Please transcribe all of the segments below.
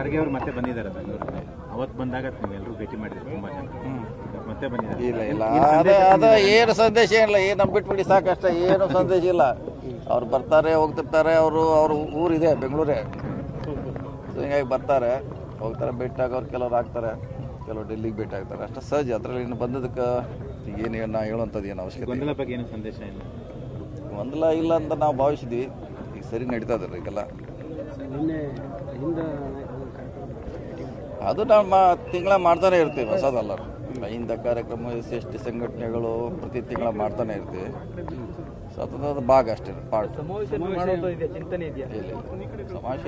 ಖರ್ಗೆ ಅವರು ಮತ್ತೆ ಬಂದಿದ್ದಾರೆ ಬೆಂಗಳೂರಿಗೆ ಅವತ್ತು ಬಂದಾಗ ನೀವೆಲ್ಲರೂ ಭೇಟಿ ಮಾಡಿದ್ರು ತುಂಬಾ ಜನ. ಮತ್ತೆ ಬಂದಿದ್ದಾರೆ. ಇಲ್ಲ ಇಲ್ಲ. ಅದ ಅದ ಏನು ಸಂದೇಶ ಇಲ್ಲ ಏನು ನಮ್ಮ ಬಿಟ್ಬಿಡಿ ಸಾಕಷ್ಟ ಏನು ಸಂದೇಶ ಇಲ್ಲ. ಅವ್ರು ಬರ್ತಾರೆ ಹೋಗ್ತಿರ್ತಾರೆ ಅವರು ಅವ್ರ ಊರಿದೆ ಬೆಂಗಳೂರೇ. ಸೊ ಹಿಂಗಾಗಿ ಬರ್ತಾರೆ ಹೋಗ್ತಾರೆ ಭೇಟಿ ಅವ್ರು ಕೆಲವ್ರು ಆಗ್ತಾರೆ ಕೆಲವು ಡೆಲ್ಲಿಗೆ ಭೇಟಿ ಆಗ್ತಾರೆ ಅಷ್ಟು ಸಹಜ ಅದರಲ್ಲಿ ಇನ್ನು ಬಂದದಕ್ಕೆ ಏನು ನಾ ಹೇಳುವಂಥದ್ದು ಏನು ಅವಶ್ಯಕತೆ. ಗೊಂದಲ ಬಗ್ಗೆ ಏನು ಸಂದೇಶ ಇಲ್ಲ? ಗೊಂದಲ ಇಲ್ಲ ಅಂತ ನಾವು ಭಾವಿಸಿದ್ವಿ. ಈಗ ಸರಿ ನಡೀತಾ ಇದ್ದಾರೆ ಈಗೆಲ್ಲ ಅದು ನಮ್ಮ ತಿಂಗಳ ಮಾಡ್ತಾನೆ ಇರ್ತೀವಿ, ಹೊಸದಲ್ಲ. ಇಂಥ ಕಾರ್ಯಕ್ರಮ ಎಸ್ ಎಸ್ ಟಿ ಸಂಘಟನೆಗಳು ಪ್ರತಿ ತಿಂಗಳ ಮಾಡ್ತಾನೆ ಇರ್ತೀವಿ. ಸೊ ಅದು ಅದು ಭಾಗ ಅಷ್ಟೇ ಪಾರ್ಟ್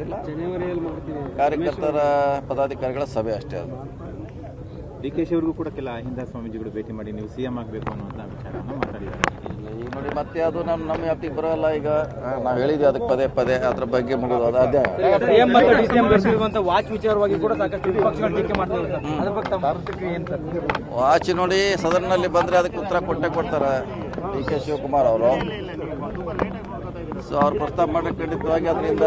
ಇಲ್ಲ ಇಲ್ಲ. ಕಾರ್ಯಕರ್ತರ, ಪದಾಧಿಕಾರಿಗಳ ಸಭೆ ಅಷ್ಟೇ ಅದು. ಡಿ ಕೆ ಶಿ ಅವ್ರಿಗೂ ಕೂಡ ಕೆಲ ಅಹಿಂದ ಸ್ವಾಮೀಜಿಗಳು ಭೇಟಿ ಮಾಡಿ ನೀವು ಸಿಎಂ ಆಗಬೇಕು ಅನ್ನುವಂಥ ವಿಚಾರವನ್ನು ಮಾತಾಡಿದ್ದಾರೆ. ಇಲ್ಲ ಈಗ ನೋಡಿ ಮತ್ತೆ ಅದು ನಮ್ಮ ನಮ್ಮ ವ್ಯಾಪ್ತಿಗೆ ಬರೋಲ್ಲ ಈಗ. ನಾವು ಹೇಳಿದ್ವಿ ಅದಕ್ಕೆ ಪದೇ ಪದೇ ಅದ್ರ ಬಗ್ಗೆ ಮುಗಿದು ಅದು ಅದೇ. ಸಿಎಂ ಮತ್ತು ವಾಚ್ ವಿಚಾರವಾಗಿ ಕೂಡ ಸಾಕಷ್ಟು ವಿಪಕ್ಷಗಳು ಟೀಕೆ ಮಾಡ್ತಾರೆ ಸರ್ ಅದ್ರ ಬಗ್ಗೆ ತಮ್ಮ ಪ್ರತಿಕ್ರಿಯೆ ಏನು ಸರ್? ವಾಚ್ ನೋಡಿ ಸದನ್ನಲ್ಲಿ ಬಂದರೆ ಅದಕ್ಕೆ ಉತ್ತರ ಕೊಟ್ಟೆ ಕೊಡ್ತಾರೆ ಡಿ ಕೆ ಶಿವಕುಮಾರ್ ಅವರು. ಸೊ ಅವ್ರು ಪ್ರಸ್ತಾಪ ಮಾಡಕ್ಕೆ ಖಂಡಿತವಾಗಿ ಅದರಿಂದ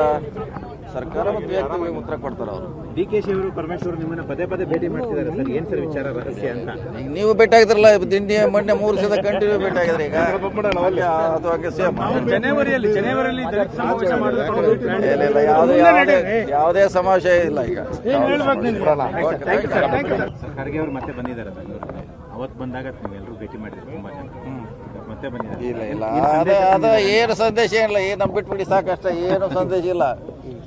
ಸರ್ಕಾರ ಮತ್ತು ವ್ಯಕ್ತಿಗಳಿಗೆ ಉತ್ತರ ಕೊಡ್ತಾರೆ ಅವರು. ಡಿ ಕೆ ಶಿ ಅವರು ಪರಮೇಶ್ವರ್ ನಿಮ್ಮನ್ನ ಪದೇ ಪದೇ ಭೇಟಿ ಮಾಡ್ತಿದ್ದಾರೆ ಸರ್. ಏನ್ ಸರ್ ವಿಚಾರ ರಹಸ್ಯ ಅಂತ? ಈಗ ನೀವು ಭೇಟಿ ಆಗಿದ್ರಲ್ಲ ದಿನ್ನಿ ಮೊನ್ನೆ ಮೂರು ಸಲ ಕಂಟಿನ್ಯೂ ಭೇಟಿ ಆಗಿದ್ರಿ ಈಗ? ಅದು ಹಂಗೆ ಸೇಮ್ ಜನವರಿಯಲ್ಲಿ ಜನವರಿಯಲ್ಲಿ ಯಾವುದೇ ಯಾವುದೇ ಯಾವುದೇ ಸಮಾವೇಶ ಇಲ್ಲ ಈಗ. ಖರ್ಗೆ ಅವರು ಮತ್ತೆ ಬಂದಿದ್ದಾರೆ ಅವತ್ತು ಬಂದಾಗ ನೀವೆಲ್ಲರೂ ಭೇಟಿ ಮಾಡಿದ್ರಿ ತುಂಬಾ ಜನ. ಮತ್ತೆ ಬಂದಿದ್ದಾರೆ. ಇಲ್ಲ ಇಲ್ಲ. ಅದ ಅದ ಏನು ಸಂದೇಶ ಇಲ್ಲ ಏನು ನಮ್ಮ ಬಿಟ್ಬಿಡಿ ಸಾಕಷ್ಟ. ಏನು ಸಂದೇಶ ಇಲ್ಲ.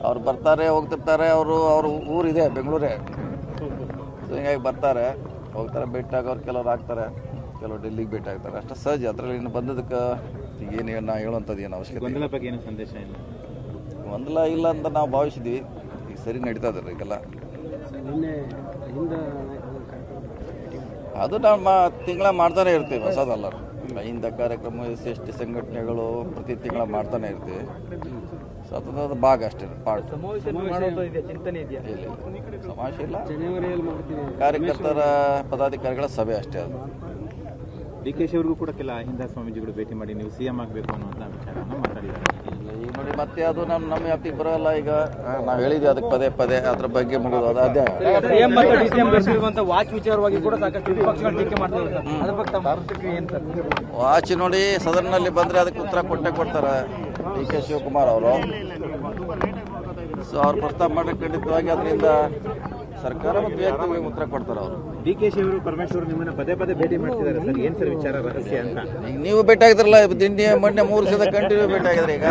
ಅವ್ರು ಬರ್ತಾರೆ ಹೋಗ್ತಿರ್ತಾರೆ ಅವರು ಅವ್ರ ಊರಿದೆ ಬೆಂಗಳೂರೇ. ಸೊ ಹಿಂಗಾಗಿ ಬರ್ತಾರೆ ಹೋಗ್ತಾರೆ ಭೇಟಿ ಅವ್ರು ಕೆಲವ್ರು ಆಗ್ತಾರೆ ಕೆಲವ್ರು ಡೆಲ್ಲಿಗೆ ಭೇಟಿ ಆಗ್ತಾರೆ ಅಷ್ಟೇ ಸಹಜ ಅದರಲ್ಲಿ ಇನ್ನು ಬಂದದಕ್ಕೆ ಏನು ನಾ ಹೇಳುವಂಥದ್ದು ಏನು ಅವಶ್ಯಕತೆ ಬಗ್ಗೆ ಏನು ಸಂದೇಶ ಇಲ್ಲ? ಗೊಂದಲ ಇಲ್ಲ ಅಂತ ನಾವು ಭಾವಿಸಿದ್ವಿ ಈಗ ಸರಿ ನಡೀತಾ ಇದ್ದಾರೆ ಈಗೆಲ್ಲ ನಿನ್ನೆ ಹಿಂದ ಅದು ನಾವು ಮಾ ತಿಂಗಳ ಮಾಡ್ತಾನೆ ಇರ್ತೀವಿ ಹೊಸದಲ್ಲ. ಹಿಂದ ಕಾರ್ಯಕ್ರಮ ಎಸ್ ಎಸ್ ಟಿ ಸಂಘಟನೆಗಳು ಪ್ರತಿ ತಿಂಗಳ ಮಾಡ್ತಾನೆ ಇರ್ತೀವಿ. ಸೊ ಅದು ಭಾಗ ಅಷ್ಟೇ ಪಾರ್ಟ್ ಸಮಾವೇಶ ಇಲ್ಲ. ಕಾರ್ಯಕರ್ತರ ಪದಾಧಿಕಾರಿಗಳ ಸಭೆ ಅಷ್ಟೇ ಅದು. ಡಿ ಕೆ ಶಿ ಅವ್ರಿಗೂ ಕೂಡ ಕೆಲ ಅಹಿಂದ ಸ್ವಾಮೀಜಿಗಳು ಭೇಟಿ ಮಾಡಿ ನೀವು ಸಿಎಂ ಆಗಬೇಕು ಅನ್ನುವಂಥ ವಿಚಾರವನ್ನು ಮಾತಾಡಿದ್ದಾರೆ. ಈಗ ನೋಡಿ ಮತ್ತೆ ಅದು ನಮ್ಮ ನಮ್ಮ ವ್ಯಾಪ್ತಿಗೆ ಬರೋಲ್ಲ ಈಗ. ನಾವು ಹೇಳಿದ್ವಿ ಅದಕ್ಕೆ ಪದೇ ಪದೇ ಅದ್ರ ಬಗ್ಗೆ ಮುಗಿದು ಅದು ಅದೇ. ವಾಚ್ ವಿಚಾರವಾಗಿ ಕೂಡ ಸಾಕಷ್ಟು ವಿಪಕ್ಷಗಳು ಟೀಕೆ ಮಾಡ್ತಾರೆ ಅದ್ರ ಬಗ್ಗೆ ವಾಚ್ ನೋಡಿ ಸದನ್ನಲ್ಲಿ ಬಂದರೆ ಅದಕ್ಕೆ ಉತ್ತರ ಕೊಟ್ಟೆ ಕೊಡ್ತಾರೆ. ಡಿ ಕೆ ಶಿವಕುಮಾರ್ ಅವರು. ಸೊ ಅವ್ರು ಪ್ರಸ್ತಾಪ ಮಾಡಕ್ಕೆ ಖಂಡಿತವಾಗಿ ಅದರಿಂದ ಸರ್ಕಾರ ಮತ್ತು ವ್ಯಕ್ತಿಗಳಿಗೆ ಉತ್ತರ ಕೊಡ್ತಾರೆ ಅವರು. ಡಿ ಕೆ ಶಿ ಅವರು ಪರಮೇಶ್ವರ್ ನಿಮ್ಮನ್ನ ಪದೇ ಪದೇ ಭೇಟಿ ಮಾಡ್ತಿದ್ದಾರೆ ಸರ್. ಏನು ಸರ್ ವಿಚಾರ ರಹಸ್ಯ ಅಂತ? ಈಗ ನೀವು ಭೇಟಿ ಆಗಿದ್ರಲ್ಲ ದಿನ್ನಿ ಮೊನ್ನೆ ಮೂರು ಸದ ಕಂಟಿನ್ಯೂ ಭೇಟಿ ಆಗಿದ್ರೆ ಈಗ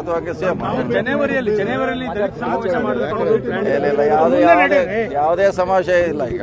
ಅದು ಹಂಗೆ ಸೇಮ್ ಜನವರಿಯಲ್ಲಿ ಜನವರಿಯಲ್ಲಿ ಯಾವುದೇ ಯಾವುದೇ ಸಮಾವೇಶ ಇಲ್ಲ ಈಗ.